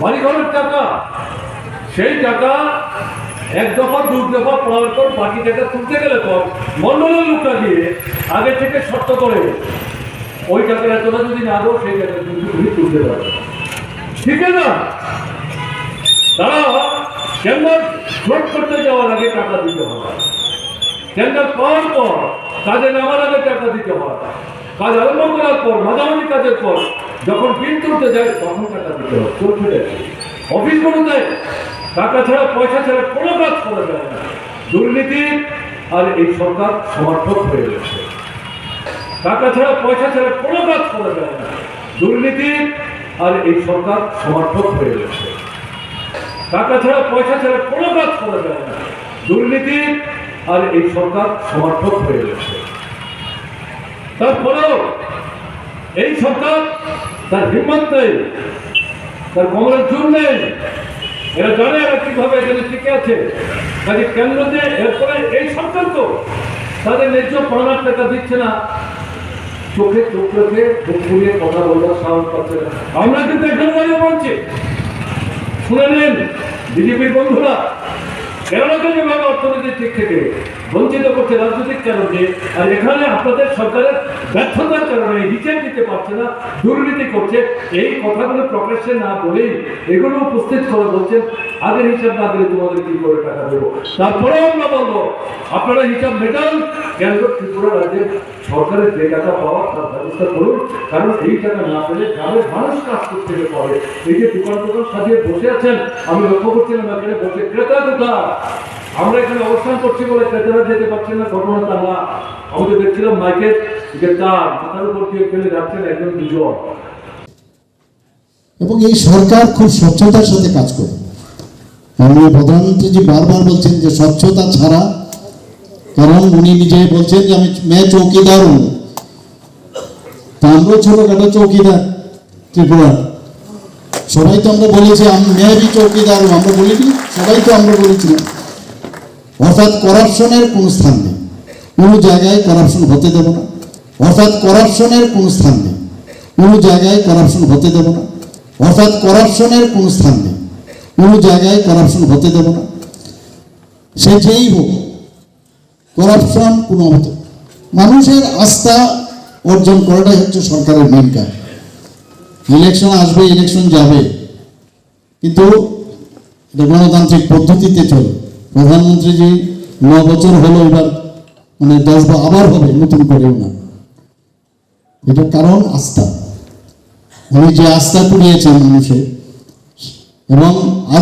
বাড়িঘরের টাকা। সেই টাকা এক দফা, দু দফা পাওয়ার পর বাকি টাকা তুলতে গেলে পর মন্ডলের লোকটা দিয়ে আগে থেকে শর্ত করে, ওই টাকার এতটা যদি না দেবো সেই টাকা তুলতে পারবে। ঠিক না? তারা চেম্বার ফ্লোট করতে যাওয়ার আগে টাকা দিতে হবে। টেন্ডার পাওয়ার পর কাজে নামার আগে টাকা দিতে হয় কাজ আরম্ভ করার পর, মাঝামাঝি কাজের পর, যখন বিল তুলতে যায় তখন টাকা দিতে হয়। চলছে অফিসগুলোতে টাকা ছাড়া, পয়সা ছাড়া কোনো কাজ করা যায় না। দুর্নীতি আর এই সরকার সমর্থক হয়ে গেছে টাকা ছাড়া, পয়সা ছাড়া কোনো কাজ করা যায় না। দুর্নীতি আর এই সরকার সমর্থক হয়ে গেছে টাকা ছাড়া, পয়সা ছাড়া কোনো কাজ করা যায় না। দুর্নীতি আর এই সরকার সমর্থক হয়ে গেছে তারপরেও এই সরকার তার হিম্মত নেই, তার কমরের জোর নেই। এরা জানে এরা কীভাবে এখানে টিকে আছে। কাজে কেন্দ্রতে এরপরে এই সরকার তো তাদের ন্যায্য পাওনার টাকা দিচ্ছে না। চোখে চোখ রেখে ফুলিয়ে কথা বলবার সাহস পাচ্ছে না। আমরা কিন্তু এখানে দাঁড়িয়ে বলছি। শুনে নিন, বিজেপির বন্ধুরা কেরলকে যেভাবে অর্থনৈতিক দিক থেকে বঞ্চিত করছে, রাজনৈতিক কারণে আর এখানে আপনাদের সরকারের ব্যর্থতার কারণে হিসেব দিতে পারছে না, দুর্নীতি করছে। এই কথাগুলো প্রকাশ্যে না বলেই এগুলো উপস্থিত করে বলছেন আগের হিসাব না দিলে তোমাদের কি করে টাকা দেবো? তারপরে আমরা বলব, আপনারা হিসাব মেটান। কেন্দ্র ত্রিপুরা রাজ্যের সরকারের যে টাকা পাওয়া তার ব্যবস্থা করুন। কারণ এই টাকা না পেলে গ্রামের মানুষ কাজ করতে পারে এই যে দোকান দোকান সাজিয়ে বসে আছেন, আমি লক্ষ্য করছিলাম এখানে বসে ক্রেতা কোথা আমরা এখানে অবস্থান করছি বলে ক্রেতারা যেতে পারছেন না, ঘটনা তা না। আমি তো দেখছিলাম মাইকের যে তার মাথার উপর দিয়ে ফেলে যাচ্ছেন একজন দুজন। এবং এই সরকার খুব স্বচ্ছতার সাথে কাজ করে মাননীয় প্রধানমন্ত্রীজি বারবার বলছেন যে স্বচ্ছতা ছাড়া, কারণ উনি নিজেই বলছেন যে আমি মেয়ে চৌকিদার হব। তা আমরাও ছোটখাটো চৌকিদার, ত্রিপুরা। সবাই তো আমরা বলেছি, আমি মেয়েরই চৌকিদার আমরা বলিনি, সবাই তো আমরা বলেছিলাম অর্থাৎ করাপশনের কোনো স্থান নেই। কোনো জায়গায় করাপশন হতে দেব না। অর্থাৎ করাপশনের কোনো স্থান নেই। কোনো জায়গায় করাপশন হতে দেব না। অর্থাৎ করাপশনের কোনো স্থান নেই। কোনো জায়গায় করাপশন হতে দেব না। সে যেই হোক করাপশন কোনো হতে মানুষের আস্থা অর্জন করাটাই হচ্ছে সরকারের মেন কাজ। ইলেকশন আসবে ইলেকশন যাবে। কিন্তু গণতান্ত্রিক পদ্ধতিতে চলে। প্রধানমন্ত্রীজি ন বছর হলো এবার মানে দশ বা আবার হবে নতুন করেও না। এটার কারণ আস্থা। উনি যে আস্থা কুড়িয়েছেন মানুষের এবং আরও